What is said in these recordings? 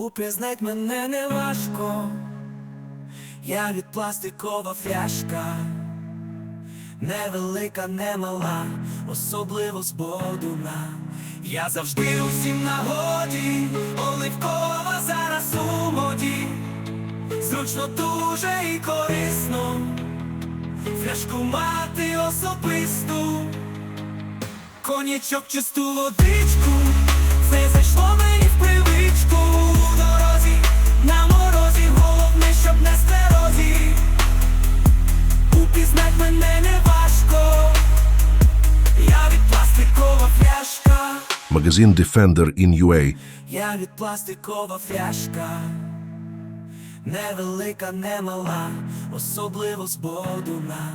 Упізнать мене не важко, я від пластикова фляжка, невелика, не мала, особливо з бодуна. Я завжди усім нагоді, оливкова зараз у моді, зручно дуже і корисно, фляжку мати особисту, конячок чисту водичку, мене не важко, я від пластикова фляжка. Магазин Defender in UA. Я від пластикова фляжка, невелика, не мала, особливо з бодуна.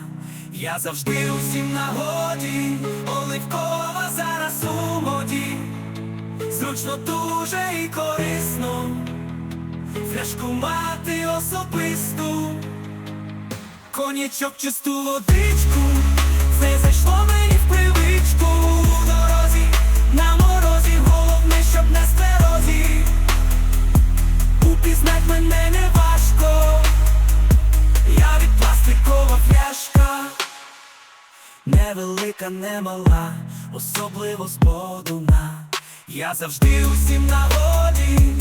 Я завжди усім нагоді, оливкова зараз у моді, зручно дуже і корисно, фляжку мати особисту, конячок чисту водичку, це зайшло мені в привичку. У дорозі, на морозі, головне, щоб не склерозі. Упізнать мене не важко, я від пластикова фляжка, невелика, не мала, особливо з. Я завжди усім нагоді,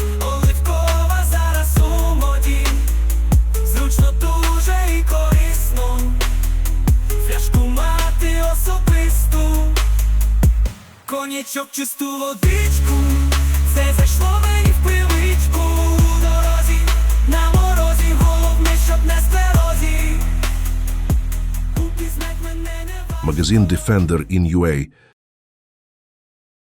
Конячок чисту водичку, це зайшло мені в привичку у дорозі, на морозі, головне, щоб не склерозі. Упізнать мене не. Магазин Defender in UA.